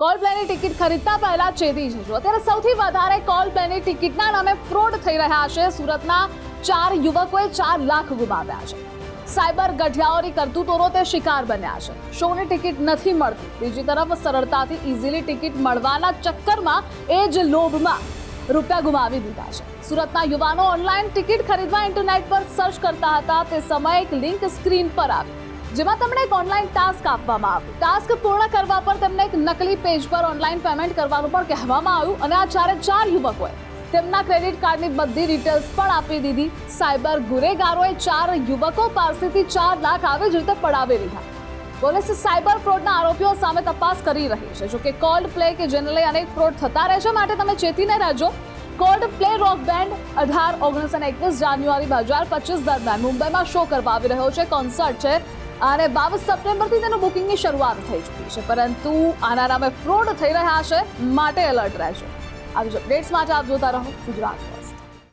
Call પ્લેની ticket ખરીદતા પહેલા ચેતી જજો. અત્યારે સૌથી વધારે કોલ પ્લેની ટિકિટના નામે ફ્રોડ થઈ રહ્યા છે. સુરતના ચાર યુવકોએ ચાર લાખ ગુમાવ્યા છે. સાયબર ગઠિયાઓની કરતૂતોનો તે શિકાર બન્યા છે. શોની ટિકિટ નથી મળતી. બીજી તરફ સરળતાથી ઇઝીલી ટિકિટ મળવાના ચક્કરમાં એ જ લોભમાં રૂપિયા ગુમાવી દીધા છે. સુરતના યુવાનો ઓનલાઈન ટિકિટ ખરીદવા ઇન્ટરનેટ પર સર્ચ કરતા હતા. તે સમયે એક લિંક સ્ક્રીન પર આવી. જેમાં તમને એક ઓનલાઈન ટાસ્ક આપવામાં આવ્યું. ટાસ્ક પૂર્ણ કરવા પર તેમને એક નકલી પેજ પર ઓનલાઈન પેમેન્ટ કરવાનું પણ કહેવામાં આવ્યું અને આ ચારે ચાર યુવકોએ તેમના ક્રેડિટ કાર્ડની બધી ડિટેલ્સ પણ આપી દીધી. સાયબર ગુનેગારોએ ચાર યુવકો પાસેથી ચાર લાખ આવી જ રીતે પડાવી લીધા. પોલીસ સાયબર ફ્રોડના આરોપીઓ સામે તપાસ કરી રહી છે. જોકે કોલ્ડ પ્લે કે જેને લઈ અનેક ફ્રોડ થતા રહે છે, માટે તમે ચેતીને રહેજો. કોલ્ડ પ્લે રોક બેન્ડ અઢાર ઓગણીસ અને એકવીસ જાન્યુઆરી બે હજાર પચીસ દરમિયાન મુંબઈમાં શો કરવા આવી રહ્યો છે. કોન્સર્ટ છે. અને બાવીસ સપ્ટેમ્બરથી તેનું બુકિંગની શરૂઆત થઈ ચૂકી છે. પરંતુ આના નામે ફ્રોડ થઈ રહ્યા છે. માટે એલર્ટ રહેજો. આવી જ અપડેટ્સ માટે આપ જોતા રહો ગુજરાત.